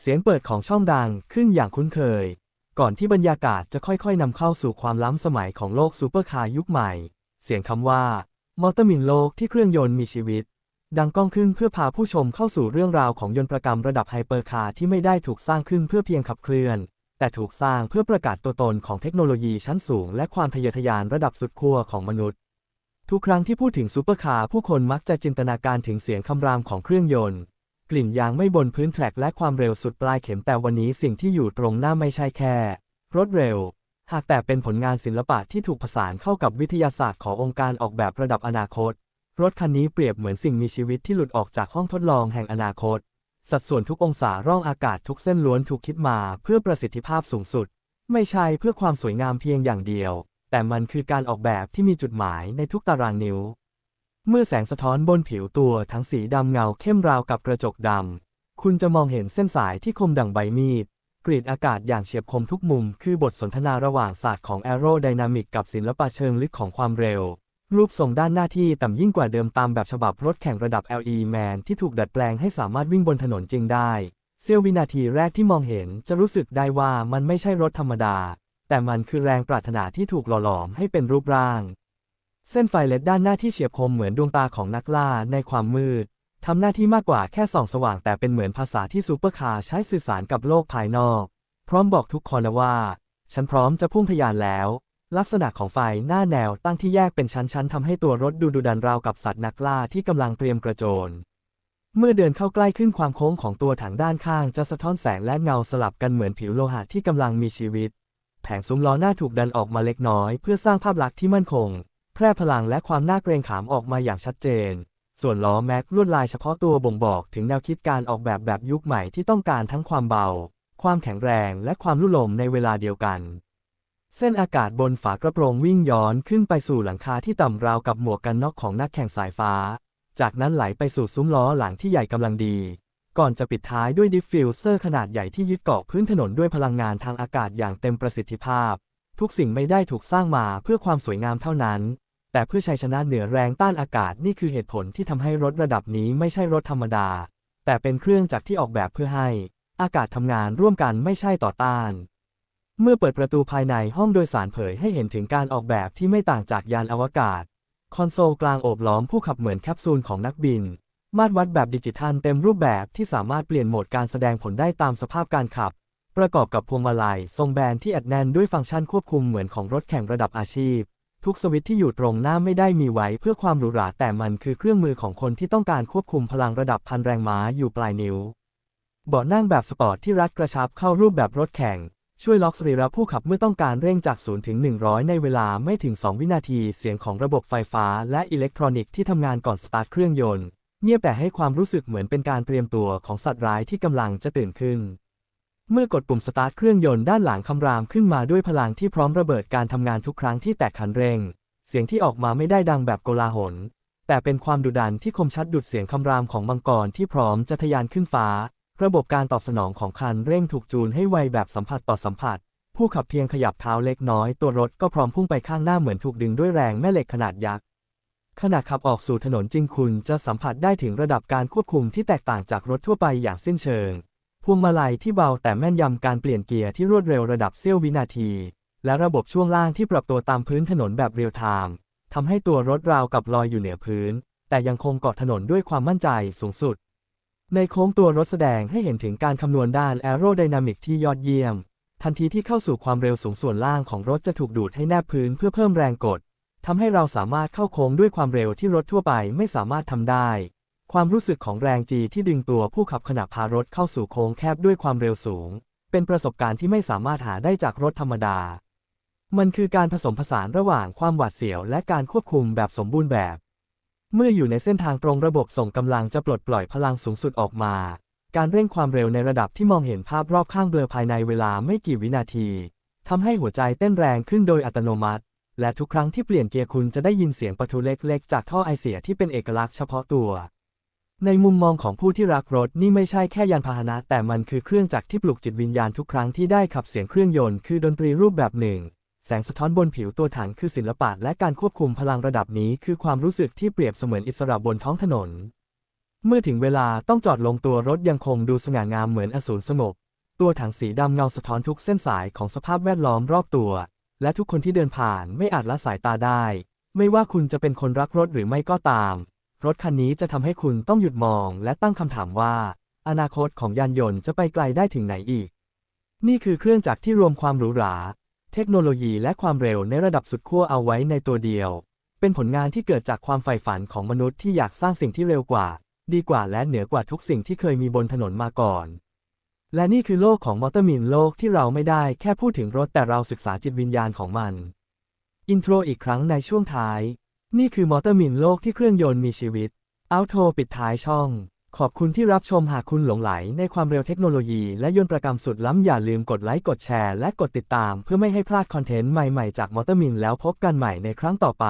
เสียงเปิดของช่องดังขึ้นอย่างคุ้นเคย ก่อนที่บรรยากาศจะค่อยๆนำเข้าสู่ความล้ำสมัยของโลกซูเปอร์คาร์ยุคใหม่ เสียงคำว่า มอเตอร์มินโลกที่เครื่องยนต์มีชีวิต ดังก้องขึ้นเพื่อพาผู้ชมเข้าสู่เรื่องราวของยนต์ประกรรมระดับไฮเปอร์คาร์ที่ไม่ได้ถูกสร้างขึ้นเพื่อเพียงขับเคลื่อน แต่ถูกสร้างเพื่อประกาศตัวตนของเทคโนโลยีชั้นสูง และความทะเยอทะยานระดับสุดขั้วของมนุษย์ ทุกครั้งที่พูดถึงซูเปอร์คาร์ผู้คนมักจะจินตนาการถึงเสียงคำรามของเครื่องยนต์ กลิ่นยางไม่บนพื้นแทร็กและความเร็วสุดปลายเข็มแต่วันนี้สิ่งที่อยู่ตรงหน้าไม่ใช่แค่ รถเร็ว หากแต่เป็นผลงานศิลปะที่ถูกผสานเข้ากับวิทยาศาสตร์ขององค์การออกแบบระดับอนาคต รถคันนี้เปรียบเหมือนสิ่งมีชีวิตที่หลุดออกจากห้องทดลองแห่งอนาคต สัดส่วนทุกองศาร่องอากาศทุกเส้นล้วนถูกคิดมาเพื่อประสิทธิภาพสูงสุด ไม่ใช่เพื่อความสวยงามเพียงอย่างเดียว แต่มันคือการออกแบบที่มีจุดหมายในทุกตารางนิ้ว เมื่อแสงสะท้อนบนผิวตัวทั้งสีดำเงาเข้มราวกับกระจกดำ คุณจะมองเห็นเส้นสายที่คมดั่งใบมีด กรีดอากาศอย่างเฉียบคมทุกมุม คือบทสนทนาระหว่างศาสตร์ของแอโรไดนามิกกับศิลปะเชิงลึกของความเร็ว รูปทรงด้านหน้าที่ต่ำยิ่งกว่าเดิมตามแบบฉบับรถแข่งระดับ LE Man ที่ถูกดัดแปลงให้สามารถวิ่งบนถนนจริงได้ เสี้ยววินาทีแรกที่มองเห็นจะรู้สึกได้ว่ามันไม่ใช่รถธรรมดา แต่มันคือแรงปรารถนาที่ถูกหล่อหลอมให้เป็นรูปร่าง เส้นไฟเล็ดด้านหน้าที่เฉียบคมเหมือนดวงตาของนักล่าในความมืด ทำหน้าที่มากกว่าแค่ส่องสว่างแต่เป็นเหมือนภาษาที่ซูเปอร์คาร์ใช้สื่อสารกับโลกภายนอก พร้อมบอกทุกคนนะว่า ฉันพร้อมจะพุ่งทะยานแล้ว ลักษณะของไฟหน้าแนวตั้งที่แยกเป็นชั้นๆทำให้ตัวรถดูดุดันราวกับสัตว์นักล่าที่กำลังเตรียมกระโจน เมื่อเดินเข้าใกล้ขึ้นความโค้งของตัวถังด้านข้างจะสะท้อนแสงและเงาสลับกันเหมือนผิวโลหะที่กำลังมีชีวิต แผงซุ้มล้อหน้าถูกดันออกมาเล็กน้อย เพื่อสร้างภาพลักษณ์ที่มั่นคง แพร่พลังและความน่าเกรงขามออกมาอย่างชัดเจน ส่วนล้อแม็กลวดลายเฉพาะตัวบ่งบอกถึงแนวคิดการออกแบบแบบยุคใหม่ที่ต้องการทั้งความเบา ความแข็งแรง และความลุ่ลมในเวลาเดียวกัน เส้นอากาศบนฝากระโปรงวิ่งย้อนขึ้นไปสู่หลังคาที่ต่ำราวกับหมวกกันน็อกของนักแข่งสายฟ้า จากนั้นไหลไปสู่ซุ้มล้อหลังที่ใหญ่กำลังดี ก่อนจะปิดท้ายด้วยดิฟฟิวเซอร์ขนาดใหญ่ที่ยึดเกาะพื้นถนนด้วยพลังงานทางอากาศอย่างเต็มประสิทธิภาพ ทุกสิ่งไม่ได้ถูกสร้างมาเพื่อความสวยงามเท่านั้น แต่เพื่อชัยชนะเหนือแรงต้านอากาศนี่คือเหตุผลที่ทำให้รถระดับนี้ไม่ใช่รถธรรมดา แต่เป็นเครื่องจักรที่ออกแบบเพื่อให้ อากาศทำงานร่วมกันไม่ใช่ต่อต้าน เมื่อเปิดประตูภายในห้องโดยสารเผยให้เห็นถึงการออกแบบที่ไม่ต่างจากยานอวกาศ คอนโซลกลางโอบล้อมผู้ขับเหมือนแคปซูลของนักบิน มาตรวัดแบบดิจิทัลเต็มรูปแบบที่สามารถเปลี่ยนโหมดการแสดงผลได้ตามสภาพการขับ ประกอบกับพวงมาลัยทรงแบนที่อัดแน่นด้วยฟังก์ชันควบคุมเหมือนของรถแข่งระดับอาชีพ ทุกสวิตช์ที่อยู่ตรงหน้าไม่ได้มีไว้เพื่อความหรูหราแต่มันคือเครื่องมือของคนที่ต้องการควบคุมพลังระดับพันแรงม้าอยู่ปลายนิ้ว เบาะนั่งแบบสปอร์ตที่รัดกระชับเข้ารูปแบบรถแข่ง ช่วยล็อกสรีระผู้ขับเมื่อต้องการเร่งจาก0ถึง 100 ในเวลาไม่ถึง 2 วินาทีเสียงของระบบไฟฟ้าและอิเล็กทรอนิกส์ที่ทำงานก่อนสตาร์ทเครื่องยนต์เงียบแต่ให้ความรู้สึกเหมือนเป็นการเตรียมตัวของสัตว์ร้ายที่กำลังจะตื่นขึ้น เมื่อกดปุ่มสตาร์ทเครื่องยนต์ด้านหลังคำรามขึ้นมาด้วยพลังที่พร้อมระเบิดการทำงานทุกครั้งที่แตะคันเร่ง เสียงที่ออกมาไม่ได้ดังแบบโกลาหล แต่เป็นความดุดันที่คมชัดดุดเสียงคำรามของมังกรที่พร้อมจะทะยานขึ้นฟ้า ระบบการตอบสนองของคันเร่งถูกจูนให้ไวแบบสัมผัสต่อสัมผัส ผู้ขับเพียงขยับเท้าเล็กน้อยตัวรถก็พร้อมพุ่งไปข้างหน้าเหมือนถูกดึงด้วยแรงแม่เหล็กขนาดยักษ์ขณะขับออกสู่ถนนจริงคุณจะสัมผัสได้ถึงระดับการควบคุมที่แตกต่างจากรถทั่วไปอย่างสิ้นเชิง พวงมาลัยที่เบาแต่แม่นยำการเปลี่ยนเกียร์ที่รวดเร็วระดับเสี้ยววินาที และระบบช่วงล่างที่ปรับตัวตามพื้นถนนแบบเรียลไทม์ทำให้ตัวรถราวกับลอยอยู่เหนือพื้น แต่ยังคงเกาะถนนด้วยความมั่นใจสูงสุด ในโค้งตัวรถแสดงให้เห็นถึงการคำนวณด้านแอโรไดนามิกที่ยอดเยี่ยม ทันทีที่เข้าสู่ความเร็วสูงส่วนล่างของรถจะถูกดูดให้แนบพื้นเพื่อเพิ่มแรงกดทำให้เราสามารถเข้าโค้งด้วยความเร็วที่รถทั่วไปไม่สามารถทำได้ ความรู้สึกของแรงจีที่ดึงตัวผู้ขับขณะพารถเข้าสู่โค้งแคบด้วยความเร็วสูง เป็นประสบการณ์ที่ไม่สามารถหาได้จากรถธรรมดา มันคือการผสมผสานระหว่างความหวาดเสียวและการควบคุมแบบสมบูรณ์แบบ เมื่ออยู่ในเส้นทางตรงระบบส่งกำลังจะปลดปล่อยพลังสูงสุดออกมา การเร่งความเร็วในระดับที่มองเห็นภาพรอบข้างเบลอภายในเวลาไม่กี่วินาทีทำให้หัวใจเต้นแรงขึ้นโดยอัตโนมัติและทุกครั้งที่เปลี่ยนเกียร์คุณจะได้ยินเสียงประทุเล็กๆ จากท่อไอเสียที่เป็นเอกลักษณ์เฉพาะตัว ในมุมมองของผู้ที่รักรถนี่ไม่ใช่แค่ยานพาหนะ แต่มันคือเครื่องจักรที่ปลุกจิตวิญญาณทุกครั้งที่ได้ขับเสียงเครื่องยนต์คือดนตรีรูปแบบหนึ่ง แสงสะท้อนบนผิวตัวถังคือศิลปะและการควบคุมพลังระดับนี้คือความรู้สึกที่เปรียบเสมือนอิสระบนท้องถนน เมื่อถึงเวลาต้องจอดลงตัวรถยังคงดูสง่างามเหมือนอสูรสงบตัวถังสีดำเงาสะท้อนทุกเส้นสายของสภาพแวดล้อมรอบตัว และทุกคนที่เดินผ่านไม่อาจละสายตาได้ ไม่ว่าคุณจะเป็นคนรักรถหรือไม่ก็ตาม รถคันนี้จะทำให้คุณต้องหยุดมองและตั้งคำถามว่า อนาคตของยานยนต์จะไปไกลได้ถึงไหนอีก นี่คือเครื่องจักรที่รวมความหรูหรา เทคโนโลยีและความเร็วในระดับสุดขั้วเอาไว้ในตัวเดียว เป็นผลงานที่เกิดจากความใฝ่ฝันของมนุษย์ที่อยากสร้างสิ่งที่เร็วกว่า ดีกว่าและเหนือกว่าทุกสิ่งที่เคยมีบนถนนมาก่อน และนี่คือโลกของมอเตอร์มินโลกที่เราไม่ได้แค่พูดถึงรถแต่เราศึกษาจิตวิญญาณของมัน อินโทรอีกครั้งในช่วงท้าย นี่คือมอเตอร์มินโลกที่เครื่องยนต์มีชีวิต เอาโทปิดท้ายช่อง ขอบคุณที่รับชมหากคุณหลงไหลในความเร็วเทคโนโลยีและยนต์ประกรมสุดล้ำอย่าลืมกดไลค์กดแชร์และกดติดตามเพื่อไม่ให้พลาดคอนเทนต์ใหม่ๆจากมอเตอร์มินแล้วพบกันใหม่ในครั้งต่อไป